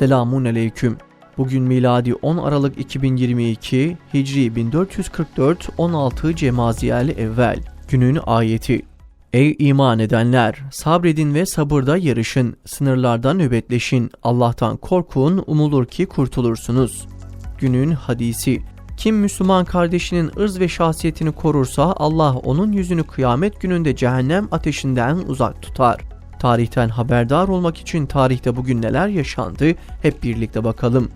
Selamun Aleyküm. Bugün miladi 10 Aralık 2022, Hicri 1444 16 Cemaziyel Evvel. Günün ayeti. Ey iman edenler! Sabredin ve sabırda yarışın, sınırlarda nöbetleşin, Allah'tan korkun, umulur ki kurtulursunuz. Günün hadisi. Kim Müslüman kardeşinin ırz ve şahsiyetini korursa Allah onun yüzünü kıyamet gününde cehennem ateşinden uzak tutar. Tarihten haberdar olmak için tarihte bugün neler yaşandı hep birlikte bakalım.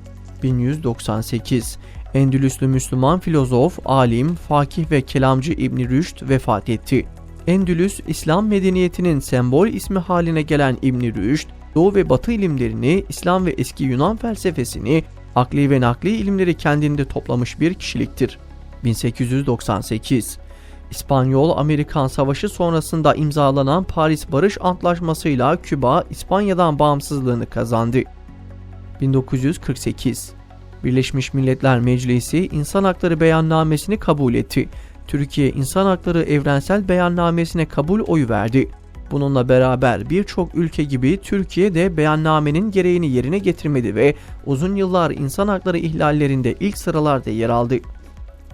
1198 Endülüslü Müslüman filozof, alim, fakih ve kelamcı İbn Rüşd vefat etti. Endülüs, İslam medeniyetinin sembol ismi haline gelen İbn Rüşd, Doğu ve Batı ilimlerini, İslam ve eski Yunan felsefesini, akli ve nakli ilimleri kendinde toplamış bir kişiliktir. 1898 İspanyol-Amerikan Savaşı sonrasında imzalanan Paris Barış Antlaşması'yla Küba, İspanya'dan bağımsızlığını kazandı. 1948 Birleşmiş Milletler Meclisi İnsan Hakları Beyannamesini kabul etti. Türkiye İnsan Hakları Evrensel Beyannamesine kabul oyu verdi. Bununla beraber birçok ülke gibi Türkiye de beyannamenin gereğini yerine getirmedi ve uzun yıllar insan hakları ihlallerinde ilk sıralarda yer aldı.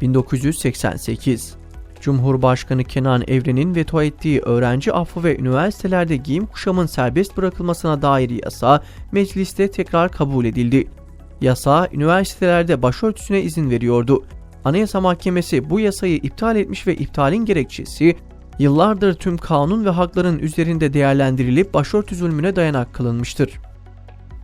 1988 Cumhurbaşkanı Kenan Evren'in veto ettiği öğrenci affı ve üniversitelerde giyim kuşamın serbest bırakılmasına dair yasa mecliste tekrar kabul edildi. Yasa üniversitelerde başörtüsüne izin veriyordu. Anayasa Mahkemesi bu yasayı iptal etmiş ve iptalin gerekçesi yıllardır tüm kanun ve hakların üzerinde değerlendirilip başörtü zulmüne dayanak kılınmıştır.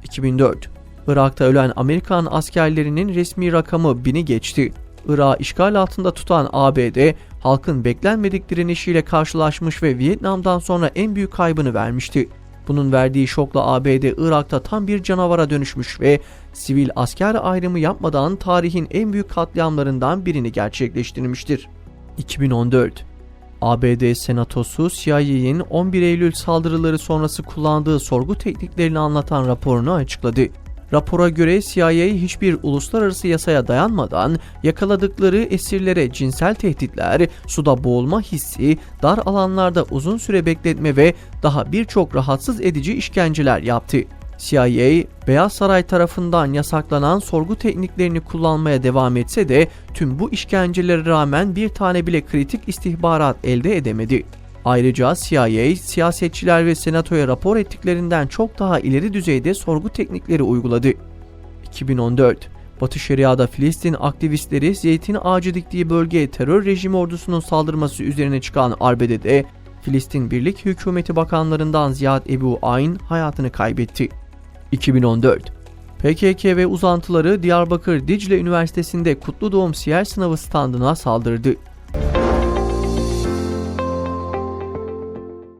2004 Irak'ta ölen Amerikan askerlerinin resmi rakamı bini geçti. Irak'ı işgal altında tutan ABD, halkın beklenmedik direnişiyle karşılaşmış ve Vietnam'dan sonra en büyük kaybını vermişti. Bunun verdiği şokla ABD Irak'ta tam bir canavara dönüşmüş ve sivil asker ayrımı yapmadan tarihin en büyük katliamlarından birini gerçekleştirmiştir. 2014 ABD Senatosu CIA'nin 11 Eylül saldırıları sonrası kullandığı sorgu tekniklerini anlatan raporunu açıkladı. Rapora göre CIA hiçbir uluslararası yasaya dayanmadan yakaladıkları esirlere cinsel tehditler, suda boğulma hissi, dar alanlarda uzun süre bekletme ve daha birçok rahatsız edici işkenceler yaptı. CIA, Beyaz Saray tarafından yasaklanan sorgu tekniklerini kullanmaya devam etse de tüm bu işkencelere rağmen bir tane bile kritik istihbarat elde edemedi. Ayrıca CIA, siyasetçiler ve senatoya rapor ettiklerinden çok daha ileri düzeyde sorgu teknikleri uyguladı. 2014 Batı Şeria'da Filistin aktivistleri zeytin ağacı diktiği bölgeye terör rejimi ordusunun saldırması üzerine çıkan arbedede Filistin Birlik Hükümeti Bakanlarından Ziyad Ebu Ayn hayatını kaybetti. 2014 PKK ve uzantıları Diyarbakır Dicle Üniversitesi'nde Kutlu Doğum Siyer Sınavı standına saldırdı.